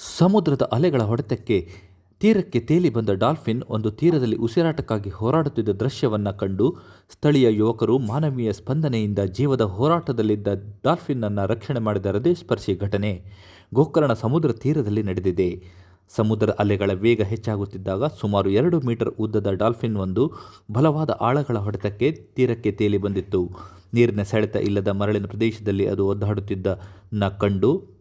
ಸಮುದ್ರದ ಅಲೆಗಳ ಹೊಡೆತಕ್ಕೆ ತೀರಕ್ಕೆ ತೇಲಿ ಬಂದ ಡಾಲ್ಫಿನ್ ಒಂದು ತೀರದಲ್ಲಿ ಉಸಿರಾಟಕ್ಕಾಗಿ ಹೋರಾಡುತ್ತಿದ್ದ ದೃಶ್ಯವನ್ನು ಕಂಡು ಸ್ಥಳೀಯ ಯುವಕರು ಮಾನವೀಯ ಸ್ಪಂದನೆಯಿಂದ ಜೀವದ ಹೋರಾಟದಲ್ಲಿದ್ದ ಡಾಲ್ಫಿನ್ನನ್ನು ರಕ್ಷಣೆ ಮಾಡಿದ ಹೃದಯಸ್ಪರ್ಶಿ ಘಟನೆ ಗೋಕರ್ಣ ಸಮುದ್ರ ತೀರದಲ್ಲಿ ನಡೆದಿದೆ. ಸಮುದ್ರ ಅಲೆಗಳ ವೇಗ ಹೆಚ್ಚಾಗುತ್ತಿದ್ದಾಗ ಸುಮಾರು ಎರಡು ಮೀಟರ್ ಉದ್ದದ ಡಾಲ್ಫಿನ್ ಒಂದು ಬಲವಾದ ಆಳಗಳ ಹೊಡೆತಕ್ಕೆ ತೀರಕ್ಕೆ ತೇಲಿ ಬಂದಿತ್ತು. ನೀರಿನ ಸೆಳೆತ ಇಲ್ಲದ ಮರಳಿನ ಪ್ರದೇಶದಲ್ಲಿ ಅದು ಒದ್ದಾಡುತ್ತಿದ್ದನ್ನ ಕಂಡು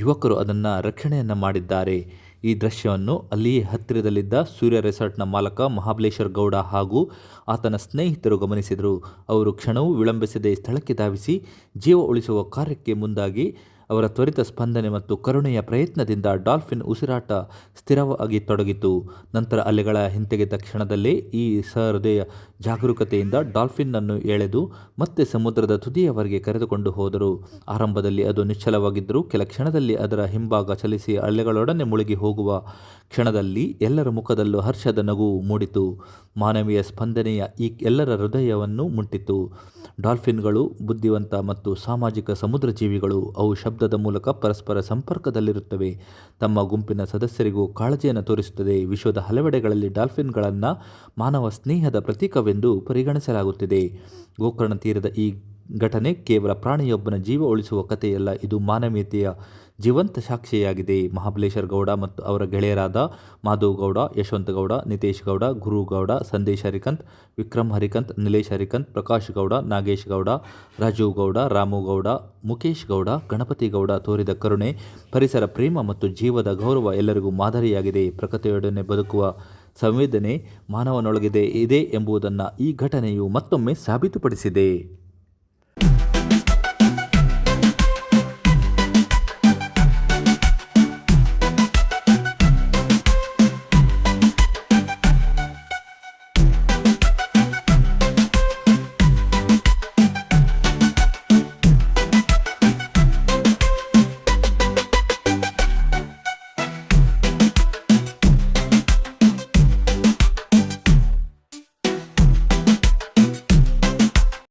ಯುವಕರು ಅದನ್ನು ರಕ್ಷಣೆಯನ್ನು ಮಾಡಿದ್ದಾರೆ. ಈ ದೃಶ್ಯವನ್ನು ಅಲ್ಲಿಯೇ ಹತ್ತಿರದಲ್ಲಿದ್ದ ಸೂರ್ಯ ರೆಸಾರ್ಟ್ನ ಮಾಲಕ ಮಹಾಬಲೇಶ್ವರ್ ಗೌಡ ಹಾಗೂ ಆತನ ಸ್ನೇಹಿತರು ಗಮನಿಸಿದರು. ಅವರು ಕ್ಷಣವೂ ವಿಳಂಬಿಸದೆ ಸ್ಥಳಕ್ಕೆ ಧಾವಿಸಿ ಜೀವ ಉಳಿಸುವ ಕಾರ್ಯಕ್ಕೆ ಮುಂದಾಗಿ ಅವರ ತ್ವರಿತ ಸ್ಪಂದನೆ ಮತ್ತು ಕರುಣೆಯ ಪ್ರಯತ್ನದಿಂದ ಡಾಲ್ಫಿನ್ ಉಸಿರಾಟ ಸ್ಥಿರವಾಗಿ ತೊಡಗಿತು. ನಂತರ ಅಲೆಗಳ ಹಿಂತೆಗೆದ ಕ್ಷಣದಲ್ಲೇ ಈ ಸಹೃದಯ ಜಾಗರೂಕತೆಯಿಂದ ಡಾಲ್ಫಿನ್ನನ್ನು ಎಳೆದು ಮತ್ತೆ ಸಮುದ್ರದ ತುದಿಯವರೆಗೆ ಕರೆದುಕೊಂಡು ಹೋದರು. ಆರಂಭದಲ್ಲಿ ಅದು ನಿಶ್ಚಲವಾಗಿದ್ದರೂ ಕೆಲ ಕ್ಷಣದಲ್ಲಿ ಅದರ ಹಿಂಭಾಗ ಚಲಿಸಿ ಅಲೆಗಳೊಡನೆ ಮುಳುಗಿ ಹೋಗುವ ಕ್ಷಣದಲ್ಲಿ ಎಲ್ಲರ ಮುಖದಲ್ಲೂ ಹರ್ಷದ ನಗು ಮೂಡಿತು. ಮಾನವೀಯ ಸ್ಪಂದನೆಯ ಈ ಎಲ್ಲರ ಹೃದಯವನ್ನು ಮುಟ್ಟಿತು. ಡಾಲ್ಫಿನ್ಗಳು ಬುದ್ಧಿವಂತ ಮತ್ತು ಸಾಮಾಜಿಕ ಸಮುದ್ರ ಜೀವಿಗಳು, ಅವು ಶಬ್ದದ ಮೂಲಕ ಪರಸ್ಪರ ಸಂಪರ್ಕದಲ್ಲಿರುತ್ತವೆ. ತಮ್ಮ ಗುಂಪಿನ ಸದಸ್ಯರಿಗೂ ಕಾಳಜಿಯನ್ನು ತೋರಿಸುತ್ತದೆ. ವಿಶ್ವದ ಹಲವೆಡೆಗಳಲ್ಲಿ ಡಾಲ್ಫಿನ್ಗಳನ್ನು ಮಾನವ ಸ್ನೇಹದ ಪ್ರತೀಕವೆಂದು ಪರಿಗಣಿಸಲಾಗುತ್ತಿದೆ. ಗೋಕರ್ಣ ತೀರದ ಈ ಘಟನೆ ಕೇವಲ ಪ್ರಾಣಿಯೊಬ್ಬನ ಜೀವ ಉಳಿಸುವ ಕಥೆಯಲ್ಲ, ಇದು ಮಾನವೀಯತೆಯ ಜೀವಂತ ಸಾಕ್ಷಿಯಾಗಿದೆ. ಮಹಾಬಲೇಶ್ವರ ಗೌಡ ಮತ್ತು ಅವರ ಗೆಳೆಯರಾದ ಮಾಧವ್ ಗೌಡ, ಯಶವಂತ ಗೌಡ, ನಿತೇಶ್ ಗೌಡ, ಗುರು ಗೌಡ, ಸಂದೇಶ್ ಹರಿಕಂತ್, ವಿಕ್ರಮ್ ಹರಿಕಂತ್, ನಿಲೇಶ್ ಹರಿಕಂತ್, ಪ್ರಕಾಶ್ ಗೌಡ, ನಾಗೇಶ್ ಗೌಡ, ರಾಜೀವ್ ಗೌಡ, ರಾಮು ಗೌಡ ಮುಖೇಶ್ ಗೌಡ, ಗಣಪತಿ ಗೌಡ ತೋರಿದ ಕರುಣೆ, ಪರಿಸರ ಪ್ರೇಮ ಮತ್ತು ಜೀವದ ಗೌರವ ಎಲ್ಲರಿಗೂ ಮಾದರಿಯಾಗಿದೆ. ಪ್ರಕೃತಿಯೊಡನೆ ಬದುಕುವ ಸಂವೇದನೆ ಮಾನವನೊಳಗಿದೆ, ಇದೆ ಎಂಬುದನ್ನು ಈ ಘಟನೆಯು ಮತ್ತೊಮ್ಮೆ ಸಾಬೀತುಪಡಿಸಿದೆ.